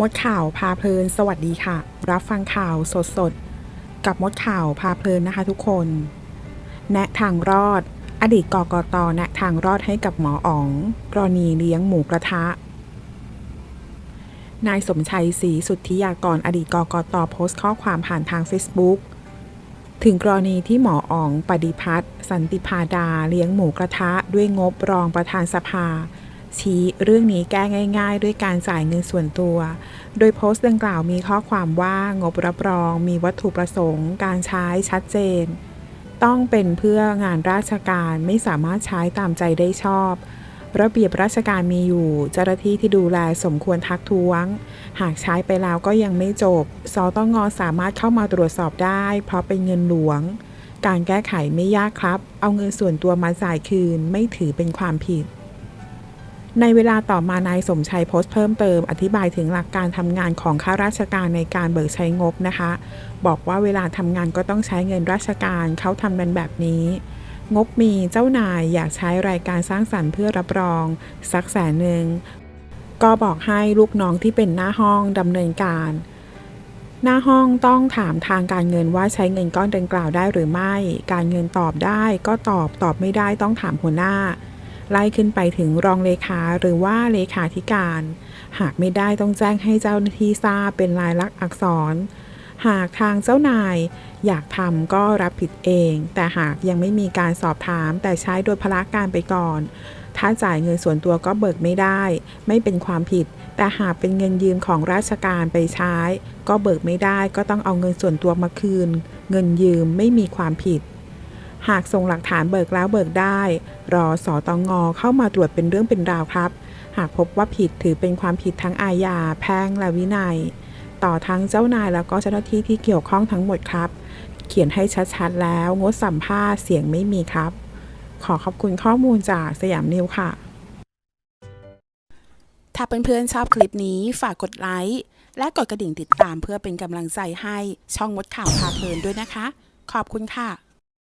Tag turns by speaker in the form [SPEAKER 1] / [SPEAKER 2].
[SPEAKER 1] มดข่าวพาเพลิน สวัสดีค่ะ รับฟังข่าวสดๆกับมดข่าวพาเพลินนะคะทุกคน แนะทางรอด อดีตกกตแนะทางรอดให้กับหมออ๋อง กรณีเลี้ยงหมูกระทะ นายสมชัยศรีสุทธิยากรอดีตกกตโพสต์ข้อความผ่านทาง Facebook ถึงกรณีที่หมออ๋อง ปฏิพัฒน์สันติพาดา เลี้ยงหมูกระทะ ด้วยงบรองประธานสภา ชี้เรื่องนี้แก้ง่าย ๆ ด้วยการจ่ายเงินส่วนตัว โดยโพสต์ดังกล่าวมีข้อความว่างบรับรอง มีวัตถุประสงค์ การใช้ชัดเจน ต้องเป็นเพื่องานราชการไม่สามารถใช้ตามใจได้ชอบ ระเบียบราชการมีอยู่ เจ้าหน้าที่ที่ดูแลสมควรทักท้วง หากใช้ไปแล้วก็ยังไม่จบ สตงสามารถเข้ามาตรวจสอบได้ เพราะเป็นเงินหลวง การแก้ไขไม่ยากครับ เอาเงินส่วนตัวมาจ่ายคืน ไม่ถือเป็นความผิด ในเวลาต่อมานายสมชัยโพสต์เพิ่มเติมอธิบายถึงหลักการทำงานของข้าราชการในการเบิกใช้งบนะคะ บอกว่าเวลาทำงานก็ต้องใช้เงินราชการเขาทำกันแบบนี้ งบมีเจ้านายอยากใช้รายการสร้างสรรค์เพื่อรับรอง สักแสนหนึ่งก็บอกให้ลูกน้องที่เป็นหน้าห้องดำเนินการ หน้าห้องต้องถามทางการเงินว่าใช้เงินก้อนดังกล่าวได้หรือไม่ การเงินตอบได้ก็ตอบตอบไม่ได้ต้องถามหัวหน้า ไล่ขึ้นไปถึงรองเลขาหรือว่าเลขาธิการ หากไม่ได้ต้องแจ้งให้เจ้าหน้าที่ทราบเป็นลายลักษณ์อักษร หากทางเจ้านายอยากทำก็รับผิดเอง แต่หากยังไม่มีการสอบถามแต่ใช้โดยพละการไปก่อน ถ้าจ่ายเงินส่วนตัวก็เบิกไม่ได้ ไม่เป็นความผิด แต่หากเป็นเงินยืมของราชการไปใช้ ก็เบิกไม่ได้ก็ต้องเอาเงินส่วนตัวมาคืน เงินยืมไม่มีความผิด หากส่งหลักฐานเบิกแล้วเบิกได้ รอสอตองอเข้ามาตรวจเป็นเรื่องเป็นราวครับ หากพบว่าผิดถือเป็นความผิดทั้งอาญาแพ่งและวินัย ต่อทั้งเจ้านายแล้วก็เจ้าหน้าที่ที่เกี่ยวข้องทั้งหมดครับ เขียนให้ชัดๆแล้วงดสัมภาษณ์เสียงไม่มีครับ ขอขอบคุณข้อมูลจากสยามนิวค่ะ ถ้าเพื่อนๆชอบคลิปนี้ฝากกดไลค์และกดกระดิ่งติดตามเพื่อเป็นกำลังใจให้ช่องมดข่าวพาเพลินด้วยนะคะ ขอบคุณค่ะ